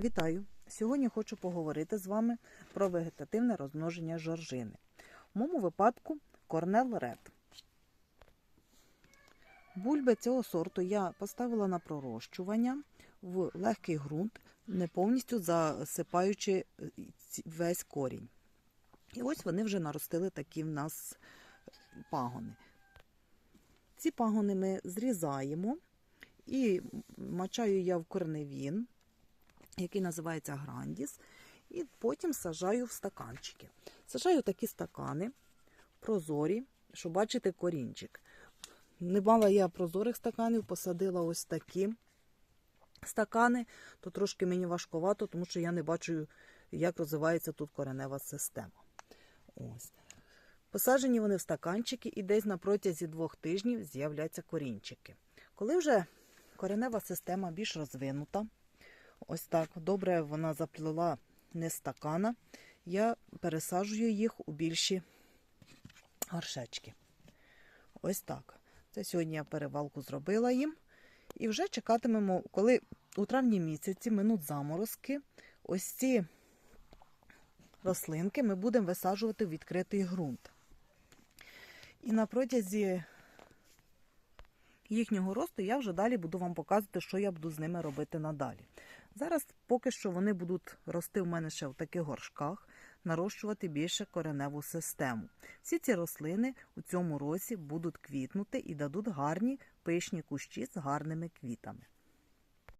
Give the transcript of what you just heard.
Вітаю! Сьогодні хочу поговорити з вами про вегетативне розмноження жоржини. В моєму випадку Корнел Ред. Бульби цього сорту я поставила на пророщування в легкий ґрунт, не повністю засипаючи е, весь корінь. І ось вони вже наростили такі в нас пагони. Ці пагони ми зрізаємо і мачаю я в корневін який називається Грандіс, і потім сажаю в стаканчики. Сажаю такі стакани, прозорі, щоб бачити корінчик. Не мала я прозорих стаканів, посадила ось такі стакани, то трошки мені важковато, тому що я не бачу, як розвивається тут коренева система. Ось. Посаджені вони в стаканчики, і десь на протязі двох тижнів з'являться корінчики. Коли вже коренева система більш розвинута, Ось так. Добре вона заплела не стакана. Я пересаджую їх у більші горшечки. Ось так. Це сьогодні я перевалку зробила їм. І вже чекатимемо, коли у травні місяці минуть заморозки, ось ці рослинки ми будемо висаджувати в відкритий ґрунт. І на протязі їхнього росту я вже далі буду вам показувати, що я буду з ними робити надалі. Зараз поки що вони будуть рости в мене ще в таких горшках, нарощувати більше кореневу систему. Всі ці рослини у цьому році будуть квітнути і дадуть гарні пишні кущі з гарними квітами.